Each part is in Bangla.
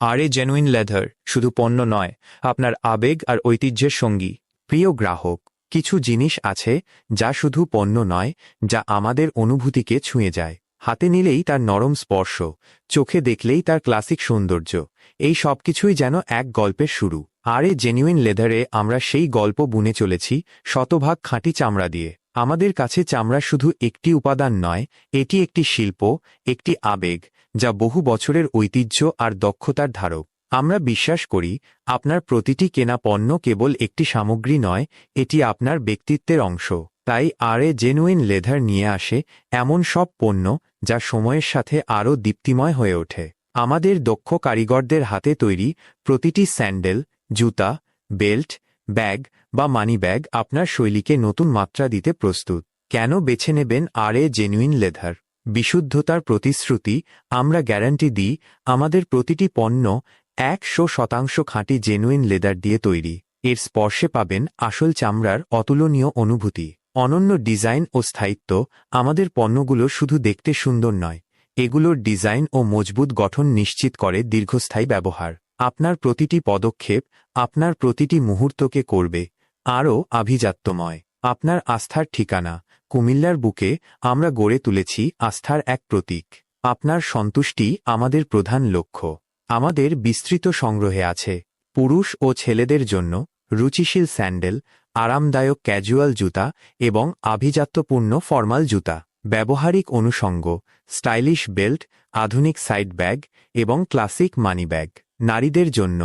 আর জেনুইন লেদার শুধু পণ্য নয়, আপনার আবেগ আর ঐতিহ্যের সঙ্গী। প্রিয় গ্রাহক, কিছু জিনিস আছে যা শুধু পণ্য নয়, যা আমাদের অনুভূতিকে ছুঁয়ে যায়। হাতে নিলেই তার নরম স্পর্শ, চোখে দেখলেই তার ক্লাসিক সৌন্দর্য। এই সবকিছুই যেন এক গল্পের শুরু। আর জেনুইন লেদারে আমরা সেই গল্প বুনে চলেছি, শতভাগ খাঁটি চামড়া দিয়ে। আমাদের কাছে চামড়া শুধু একটি উপাদান নয়, এটি একটি শিল্প, একটি আবেগ। যা বহু বছরের ঐতিহ্য আর দক্ষতার ধারক। আমরা বিশ্বাস করি, আপনার প্রতিটি কেনা পণ্য কেবল একটি সামগ্রী নয়, এটি আপনার ব্যক্তিত্বের অংশ। তাই আর জেনুইন লেদার নিয়ে আসে এমন সব পণ্য যা সময়ের সাথে আরও দীপ্তিময় হয়ে ওঠে। আমাদের দক্ষ কারিগরদের হাতে তৈরি প্রতিটি স্যান্ডেল, জুতা, বেল্ট, ব্যাগ বা মানি ব্যাগ আপনার শৈলীকে নতুন মাত্রা দিতে প্রস্তুত। কেন বেছে নেবেন আর জেনুইন লেদার? বিশুদ্ধতার প্রতিশ্রুতি আমরা গ্যারান্টি দিই, আমাদের প্রতিটি পণ্য একশো শতাংশ খাঁটি জেনুইন লেদার দিয়ে তৈরি। এর স্পর্শে পাবেন আসল চামড়ার অতুলনীয় অনুভূতি। অনন্য ডিজাইন ও স্থায়িত্ব, আমাদের পণ্যগুলো শুধু দেখতে সুন্দর নয়, এগুলোর ডিজাইন ও মজবুত গঠন নিশ্চিত করে দীর্ঘস্থায়ী ব্যবহার। আপনার প্রতিটি পদক্ষেপ আপনার প্রতিটি মুহূর্তকে করবে, আরও আভিজাত্যময়। আপনার আস্থার ঠিকানা কুমিল্লার বুকে আমরা গড়ে তুলেছি আস্থার এক প্রতীক। আপনার সন্তুষ্টি আমাদের প্রধান লক্ষ্য। আমাদের বিস্তৃত সংগ্রহে আছে। পুরুষ ও ছেলেদের জন্য রুচিশীল স্যান্ডেল, আরামদায়ক ক্যাজুয়াল জুতা এবং আভিজাত্যপূর্ণ ফর্মাল জুতা, ব্যবহারিক অনুষঙ্গ, স্টাইলিশ বেল্ট, আধুনিক সাইড ব্যাগ এবং ক্লাসিক মানি ব্যাগ। নারীদের জন্য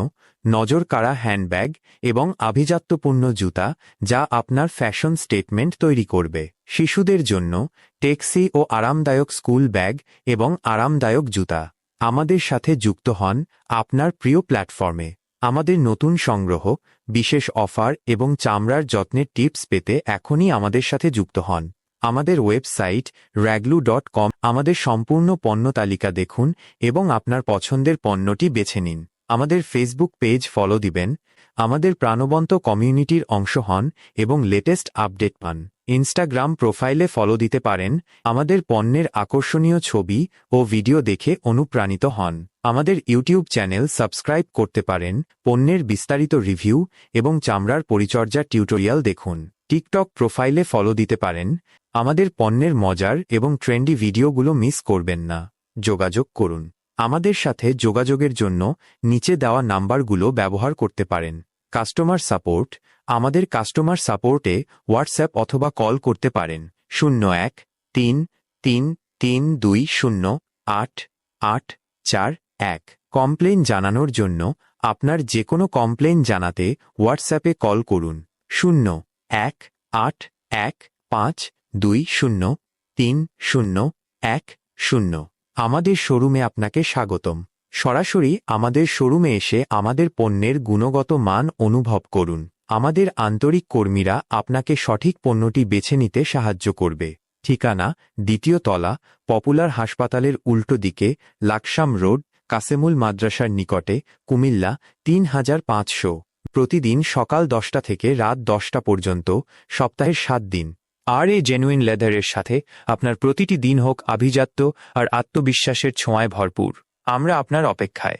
নজর কাড়া হ্যান্ডব্যাগ এবং আভিজাত্যপূর্ণ জুতা যা আপনার ফ্যাশন স্টেটমেন্ট তৈরি করবে। শিশুদের জন্য টেক্সি ও আরামদায়ক স্কুল ব্যাগ এবং আরামদায়ক জুতা। আমাদের সাথে যুক্ত হন আপনার প্রিয় প্ল্যাটফর্মে। আমাদের নতুন সংগ্রহ, বিশেষ অফার এবং চামড়ার যত্নের টিপস পেতে এখনই আমাদের সাথে যুক্ত হন। আমাদের ওয়েবসাইট র্যাগলু ডট কম আমাদের সম্পূর্ণ পণ্য তালিকা দেখুন এবং আপনার পছন্দের পণ্যটি বেছে নিন। আমাদের ফেসবুক পেজ ফলো দিবেন, আমাদের প্রাণবন্ত কমিউনিটির অংশ হন এবং লেটেস্ট আপডেট পান। ইনস্টাগ্রাম প্রোফাইলে ফলো দিতে পারেন, আমাদের পণ্যের আকর্ষণীয় ছবি ও ভিডিও দেখে অনুপ্রাণিত হন। আমাদের ইউটিউব চ্যানেল সাবস্ক্রাইব করতে পারেন, পণ্যের বিস্তারিত রিভিউ এবং চামড়ার পরিচর্যার টিউটোরিয়াল দেখুন। টিকটক প্রোফাইলে ফলো দিতে পারেন, আমাদের পণ্যের মজার এবং ট্রেন্ডি ভিডিওগুলো মিস করবেন না। যোগাযোগ করুন। আমাদের সাথে যোগাযোগের জন্য নিচে দেওয়া নাম্বারগুলো ব্যবহার করতে পারেন। কাস্টমার সাপোর্ট, আমাদের কাস্টমার সাপোর্টে হোয়াটসঅ্যাপ অথবা কল করতে পারেন। শূন্য এক, তিন তিন তিন, দুই, শূন্য, আট আট, চার, এক। কমপ্লেন জানানোর জন্য আপনার যে কোনো কমপ্লেন জানাতে হোয়াটসঅ্যাপে কল করুন। শূন্য, এক, আট, এক, পাঁচ, দুই, শূন্য, তিন, শূন্য, এক, শূন্য। আমাদের শোরুমে আপনাকে স্বাগতম। সরাসরি আমাদের শোরুমে এসে আমাদের পণ্যের গুণগত মান অনুভব করুন। আমাদের আন্তরিক কর্মীরা আপনাকে সঠিক পণ্যটি বেছে নিতে সাহায্য করবে। ঠিকানা, দ্বিতীয় তলা, পপুলার হাসপাতালের উল্টো দিকে, লাকসাম রোড, কাসেমুল মাদ্রাসার নিকটে, কুমিল্লা তিন হাজার পাঁচশো। প্রতিদিন সকাল দশটা থেকে রাত দশটা পর্যন্ত, সপ্তাহের সাত দিন। আর এ জেনুইন লেদারের সাথে আপনার প্রতিটি দিন হোক আভিজাত্য আর আত্মবিশ্বাসের ছোঁয়ায় ভরপুর। আমরা আপনার অপেক্ষায়।